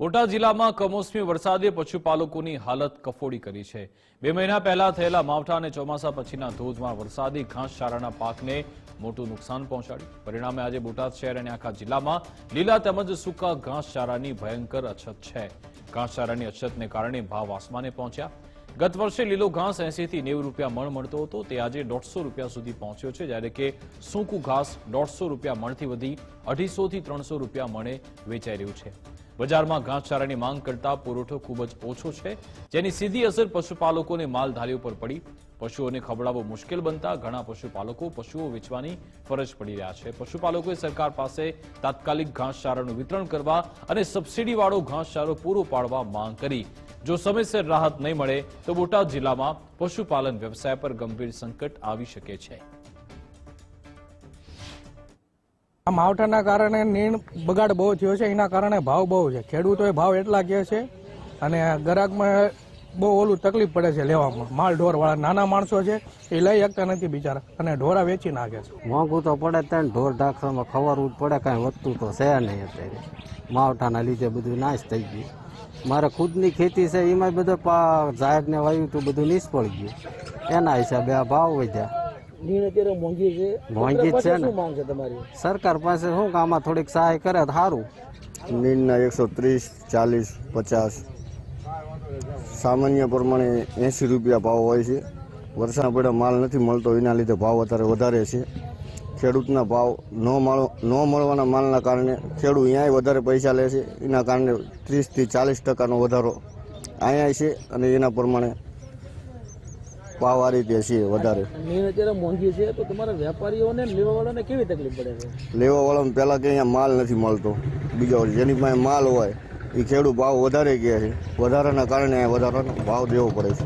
બોટાદ જિલ્લામાં કમોસમી વરસાદે પશુપાલકોની હાલત કફોડી કરી છે. બે મહિના પહેલા થયેલા માવઠા અને ચોમાસા પછીના ધોધમાં વરસાદી ઘાસચારાના પાકને મોટું નુકસાન પહોંચાડ્યું. પરિણામે આજે બોટાદ શહેર અને આખા જિલ્લામાં લીલા તેમજ સૂકા ઘાસચારાની ભયંકર અછત છે. ઘાસચારાની અછતને કારણે ભાવ આસમાને પહોંચ્યા. ગત વર્ષે લીલો ઘાસ એસીથી નેવું રૂપિયા મણ મળતો હતો. તે આજે દોઢસો રૂપિયા સુધી પહોંચ્યો છે, જ્યારે કે સૂકું ઘાસ દોઢસો રૂપિયા મણથી વધી અઢીસોથી ત્રણસો રૂપિયા મણે વેચાઈ રહ્યું છે. બજારમાં ઘાસચારાની માંગ કરતા પુરવઠો ખૂબ જ ઓછો છે, જેની સીધી અસર પશુપાલકોને માલધારીઓ પર પડી. પશુઓને ખવડાવવું મુશ્કેલ બનતા ઘણા પશુપાલકો પશુઓ વેચવાની ફરજ પડી રહ્યા છે. પશુપાલકોએ સરકાર પાસે તાત્કાલિક ઘાસચારાનું વિતરણ કરવા અને સબસિડીવાળો ઘાસચારો પૂરો પાડવા માંગ કરી. જો સમયસર રાહત નહીં મળે તો બોટાદ જિલ્લામાં પશુપાલન વ્યવસાય પર ગંભીર સંકટ આવી શકે છે. આ માવઠાના કારણે નીણ બગાડ બહુ થયો છે. એના કારણે ભાવ બહુ છે. ખેડૂતોએ ભાવ એટલા કહે છે અને ગ્રાહકમાં બહુ ઓલું તકલીફ પડે છે લેવામાં. માલ ઢોર વાળા નાના માણસો છે એ લઈ શકતા નથી બિચારા અને ઢોરા વેચી નાખે છે. મોંઘું તો પડે ત્યાં ઢોર ઢાંખરામાં ખવડવું જ પડે. કાંઈ વધતું તો છે નહીં અત્યારે. માવઠાના લીધે બધું નાશ થઈ ગયું. મારે ખુદની ખેતી છે એમાં બધો પા ઝાડને વાયુ તો બધું નિષ્ફળ ગયું. એના હિસાબે આ ભાવ વધ્યા. મોંઘી છે. ને? તમારી? સરકાર પાસે શું કે આમાં થોડીક સહાય કરે તો સારું નીરના એકસો ત્રીસ ચાલીસ પચાસ. સામાન્ય પ્રમાણે એંસી રૂપિયા ભાવ હોય છે. વરસાદ પડે માલ નથી મળતો એના લીધે ભાવ અત્યારે વધારે છે. ખેડૂતના ભાવ ન મળો ન મળવાના માલના કારણે ખેડૂત અહીંયા વધારે પૈસા લે છે. એના કારણે ત્રીસથી ચાલીસ ટકાનો વધારો અહીંયા છે અને એના પ્રમાણે ભાવ આ રીતે છે વધારે. અત્યારે મોંઘી છે તો તમારા વેપારીઓને લેવાવાળાને કેવી તકલીફ પડે છે? લેવાવાળામાં પહેલાં કે અહીંયા માલ નથી મળતો. બીજો જેની પાસે માલ હોય એ ખેડૂત ભાવ વધારે ગયા છે. વધારાના કારણે અહીંયા વધારાનો ભાવ દેવો પડે છે.